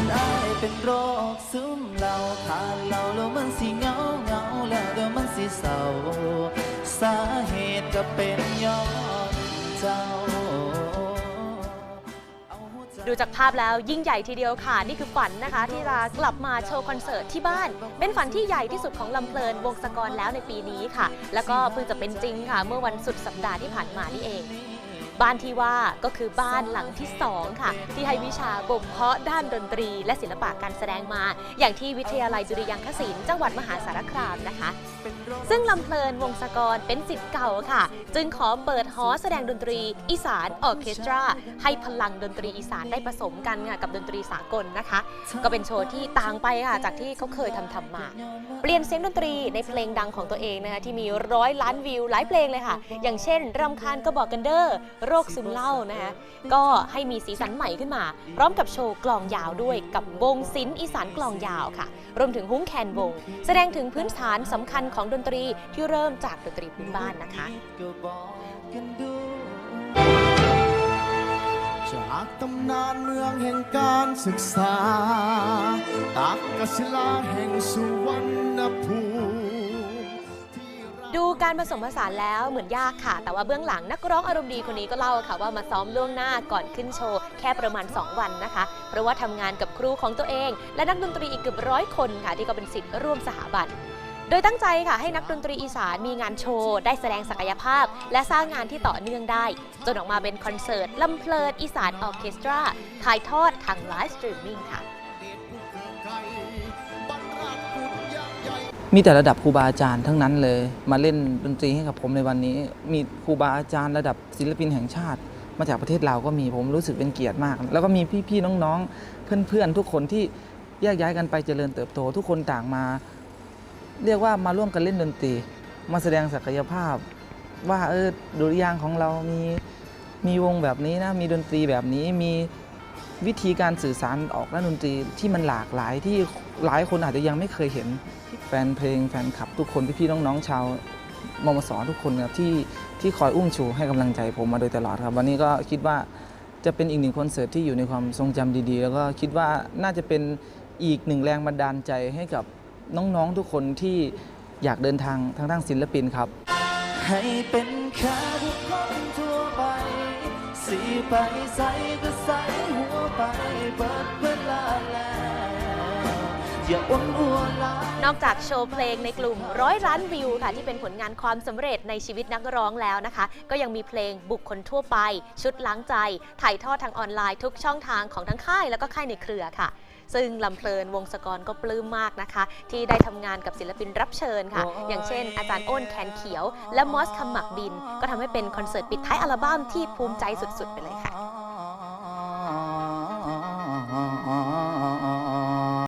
นอายเป็นโรคซึมเหล่าขาดเหล่าแล้วมันสิเหงาเหงาแล้วเดี๋ยวมันสิเศร้าสาเหตุก็เป็นย้อนเจ้า ดูจากภาพแล้วยิ่งใหญ่ทีเดียวค่ะ นี่คือฝันนะคะ ที่จะกลับมาโชว์คอนเสิร์ตที่บ้าน เป็นฝันที่ใหญ่ที่สุดของลำเพลินวงศกรแล้วในปีนี้ค่ะ แล้วก็เพิ่งจะเป็นจริงค่ะ เมื่อวันสุดสัปดาห์ที่ผ่านมานี่เอง บ้านที่ว่าก็คือบ้านหลังที่2ค่ะ ที่ให้วิชาบ่มเพาะด้านดนตรี และศิลปะการแสดงมา อย่างที่วิทยาลัยดุริยางคศิลป์จังหวัดมหาสารคามนะคะ ซึ่งลำเพลินวงศกรเป็นสิทธิ์เก่าค่ะ จึงขอเปิดหอแสดงดนตรี อีสานออเคสตรา ให้พลังดนตรีอีสานได้ผสมกันค่ะกับดนตรีสากลนะคะ ก็เป็นโชว์ที่ต่างไปค่ะจากที่เขาเคยทำทำมา เปลี่ยนเสียงดนตรีในเพลงดังของตัวเองนะคะที่มีร้อยล้านวิวหลายเพลงเลยค่ะ อย่างเช่นรำคาญก็บอกกันเด้อโรคซึมเหล้านะคะก็ให้มีสีสันใหม่ขึ้นมา พร้อมกับโชว์กลองยาวด้วยกับวงศิลป์อีสานกลองยาวค่ะ รวมถึงหุ้งแคนวง แสดงถึงพื้นฐานสำคัญของดนตรีที่เริ่มจากดนตรีพื้นบ้านนะคะก็บอกกันดูจากตำนานเมืองแห่งการศึกษาตักกศิลาแห่งสุวรรณภูมิที่เราดู การผสมผสานแล้วเหมือนยากค่ะ แต่ว่าเบื้องหลังนักร้องอารมณ์ดีคนนี้ก็เล่าค่ะว่ามาซ้อมล่วงหน้าก่อนขึ้นโชว์แค่ประมาณ 2 วันนะคะ เพราะว่าทำงานกับครูของตัวเอง และนักดนตรีอีกเกือบร้อยคนค่ะ ที่ก็เป็นสิทธิ์ร่วมสถาบันโดยตั้งใจค่ะให้นักดนตรีอีสานมีงานโชว์ ได้แสดงศักยภาพ และสร้างงานที่ต่อเนื่องได้ จนออกมาเป็นคอนเสิร์ตลำเพลินอีสานออเคสตราถ่ายทอดทางไลฟ์สตรีมมิ่งค่ะ มีแต่ระดับครูบาอาจารย์ทั้งนั้นเลย มาเล่นดนตรีให้กับผมในวันนี้ มีครูบาอาจารย์ระดับศิลปินแห่งชาติ มาจากประเทศลาวก็มีผมรู้สึกเป็นเกียรติมาก แล้วก็มีพี่ๆน้องๆ เพื่อนๆ ทุกคนที่แยกย้ายกันไปเจริญเติบโต ทุกคนต่างมา เรียกว่ามาร่วมกันเล่นดนตรี มาแสดงศักยภาพ ว่าเออดุริยางของเรามีมีวงแบบนี้นะมีดนตรีแบบนี้มี วิธีการสื่อสารออกด้านดนตรีที่มันหลากหลายที่หลายคนอาจจะยังไม่เคยเห็นแฟนเพลงแฟนคลับ ทุกคนพี่ๆน้องๆชาวมมสทุกคนครับที่ที่คอยอุ้มชูให้กำลังใจผมมาโดยตลอดครับ วันนี้ก็คิดว่าจะเป็นอีกหนึ่งคอนเสิร์ตที่อยู่ในความทรงจำดีๆ แล้วก็คิดว่าน่าจะเป็นอีกหนึ่งแรงบันดาลใจให้กับน้องๆทุกคนที่อยากเดินทางทางด้านศิลปินครับ ให้เป็นแค่บุคคล สีไปใสก็ใสหัวไปเปิดเปิด อย่าอ้วนอัวลายนอกจากโชว์เพลงในกลุ่มร้อยล้านวิวค่ะที่เป็นผลงานความสำเร็จในชีวิตนักร้องแล้วนะคะ ก็ยังมีเพลงบุคคลทั่วไป ชุดล้างใจ ถ่ายทอดทางออนไลน์ทุกช่องทางของทั้งค่ายแล้วก็ค่ายในเครือค่ะ ซึ่งลำเพลินวงศกรก็ปลื้มมากนะคะ ที่ได้ทำงานกับศิลปินรับเชิญค่ะ อย่างเช่น อาจารย์อ้นแคนเขียว และมอสคำหมักบิน ก็ทำให้เป็นคอนเสิร์ตปิดท้ายอัลบั้มที่ภูมิใจสุดๆไปเลยค่ะ